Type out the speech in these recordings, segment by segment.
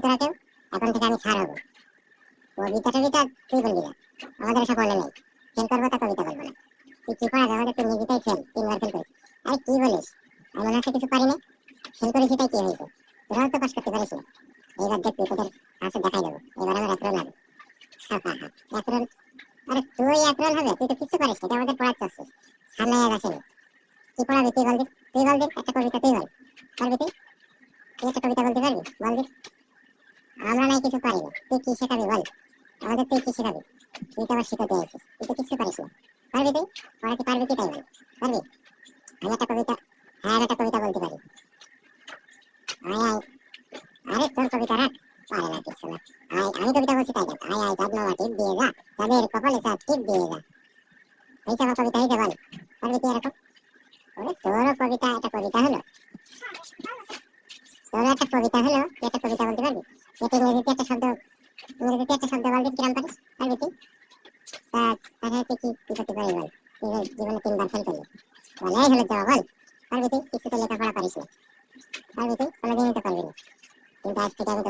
তোরা কেউ? এখন থেকে আমি ছাড় হব। কবিতা টবিতা তুই বলবি না। আমাদের সব মনে নেই। ফেল করব তা কবিতা বলব না। তুই কি পড়া আমাদের তুই নিজেটাই ফেল। তিনবার ফেল করিস আরে কি বলিস? আমি মনে হচ্ছে কিছু পারি না। ফেল করেছি তাই কি হয়েছে? তোরাও তো পাস করতে পারিস না। এইবার দেখ তুই তোদের কাছে দেখাই দেবো। এবার আমার অ্যাপ্রল হবে। অ্যাপ্রল আরে তুই অ্যাপ্রল হবে? তুই তো কিছু পারিস না। আমাদের পড়াতে আসছিস সামনে আসেনি। কি পড়াবি তুই বল তুই বল একটা কবিতা তুই বল। পারবি তুই? তুই একটা কবিতা বলতে পারবি? বল আমরা নাই কিছু পারি না। তুই কি শেখাবি বল? আমাদের তুই কি শেখাবি? তুই তো আবার শিখাতে আসিস তুই তো কিছু পারিস না। পারবি তুই? পড়াতে পারবি কি তাই বল পারবি? আমি একটা কবিতা হ্যাঁ একটা কবিতা বলতে পারি। আয় আয়। আরে, তোর কবিতা রাখ। পারে না কিছু না। আয়, আমি কবিতা বলছি তাই দেখ। আয় আয় চাঁদ মামা টিপ দিয়ে যা। তাদের কপালে চাঁদ টিপ দিয়ে যা। এই আমার কবিতা হয়েছে বল। পারবি তুই এরকম? ওরে, তোরও কবিতা, একটা কবিতা হলো। তোরও একটা কবিতা হলো একটা কবিতা বলতে পারবি? যেটা ইংরেজিতে একটা শব্দ ইংরেজিতে একটা শব্দ বলবি, কিরাম পারিস? পারবি তুই তাহলে তুই কি কি করতে পারি বল। জীবনে তিনবার ফেল করলি। বলে, এই হলো জবাব বল। পারবি তুই কিছু তো লেখাপড়া পারিস না। পারবি তুই কোনোদিনই তো পারবি না। কিন্তু আজ থেকে আমি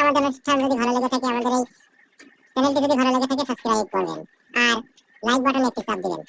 আমাদের অনুষ্ঠান যদি ভালো লেগে থাকে, আমাদের এই চ্যানেলটি যদি ভালো লেগে থাকে সাবস্ক্রাইব করবেন। আর লাইক বাটনে একটি চাপ দিবেন।